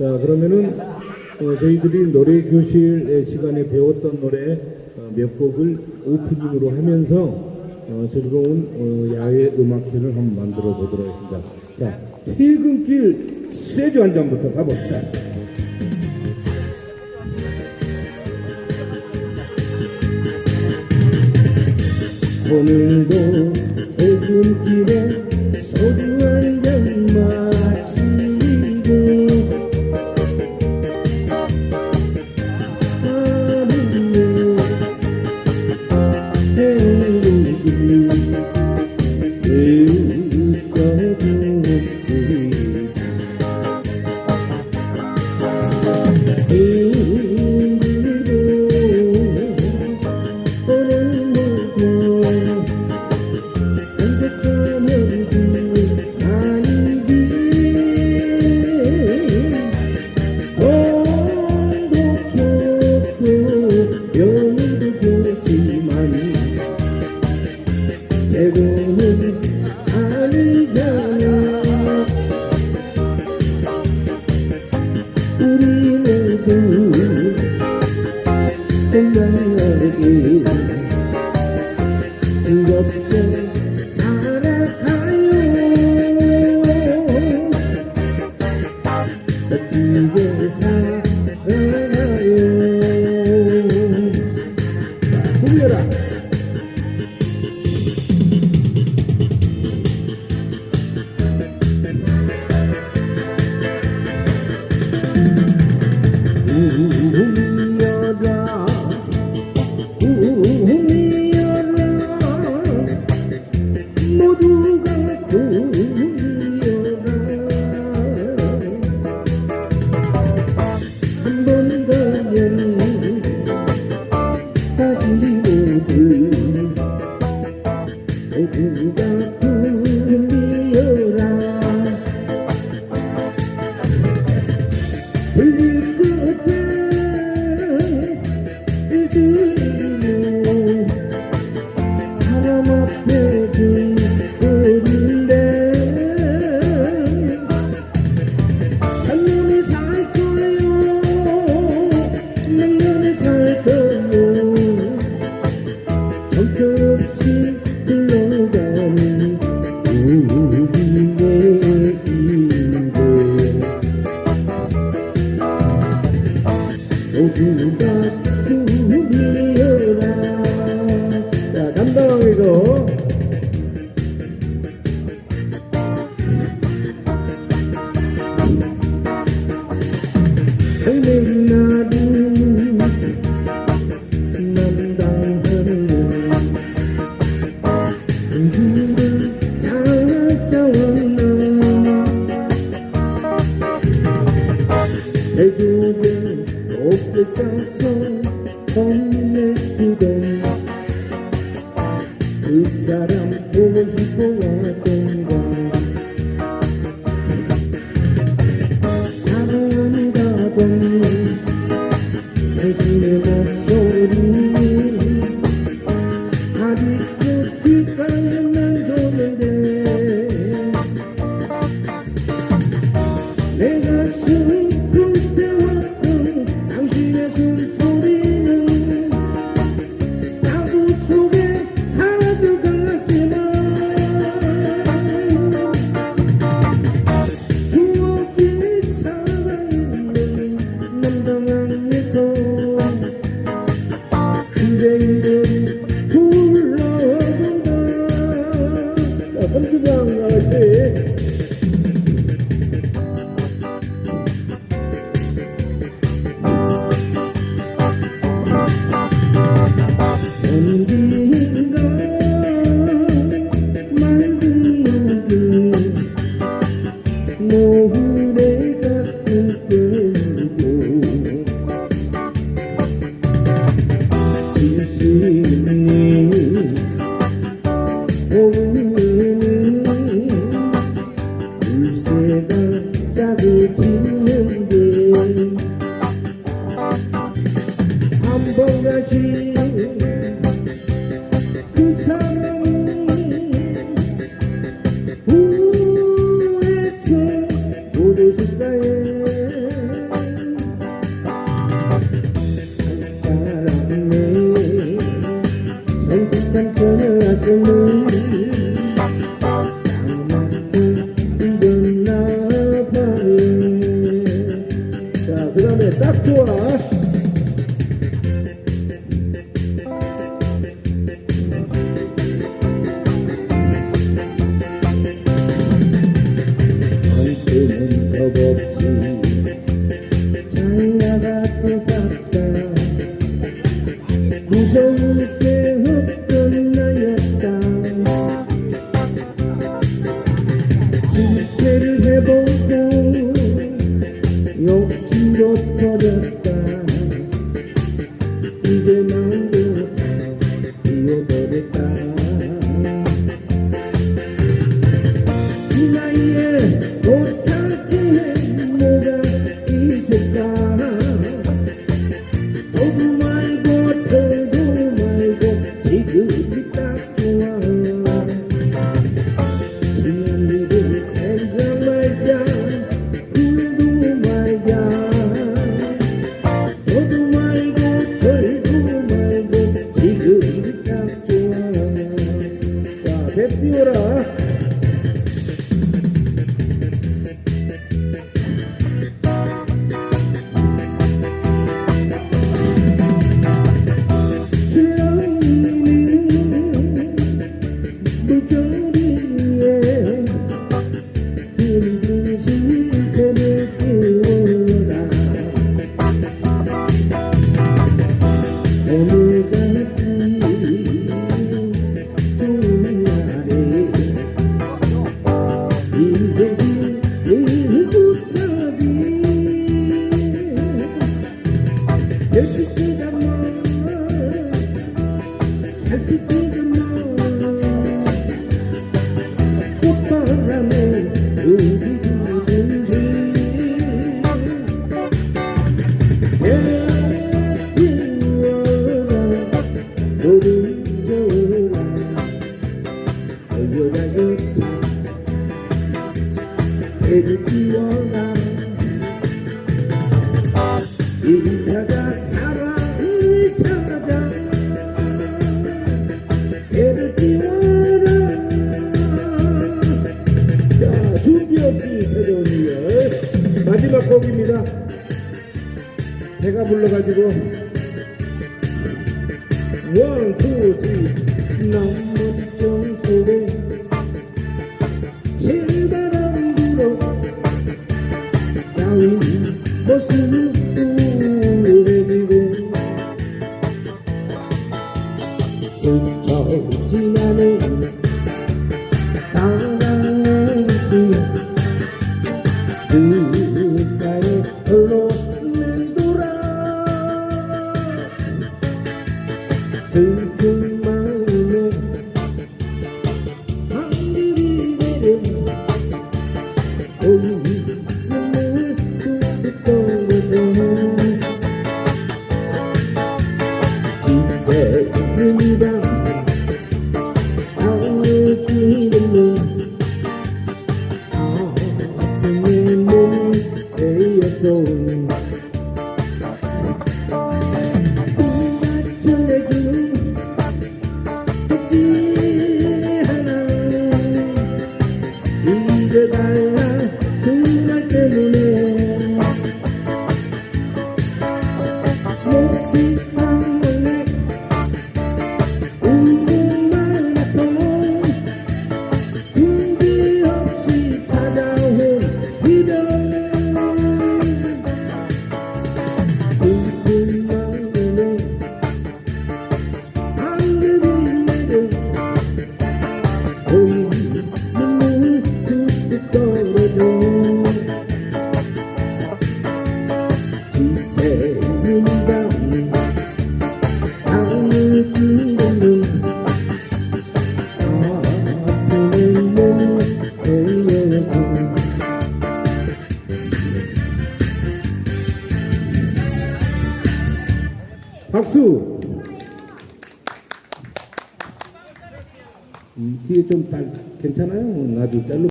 자 그러면은 어, 저희들이 노래 교실 시간에 배웠던 노래 어, 몇 곡을 오프닝으로 하면서 어, 즐거운 어, 야외 음악회를 한번 만들어 보도록 하겠습니다. 자 퇴근길 세주 한 잔부터 가봅시다. 오늘도 퇴근길에 소주 한 잔. feeling 우리가 우리여라 자, 담당왕에서 Meu a đời dịch đây ta làm mê xanh thức căn cơ trên núi Hãy subscribe cho 새를 키워라 이길 찾아 사랑을 찾아 새를 키워라. 자 준비 없이 찾아온 이열 마지막 곡입니다. 배가 불러가지고. 원, 투, 쓰리. 난 멋진 소리. 꽃은 울리고 스쳐 지나는 go 박수! 음, 뒤에 좀 달, 괜찮아요? 뭐 아주 짤로.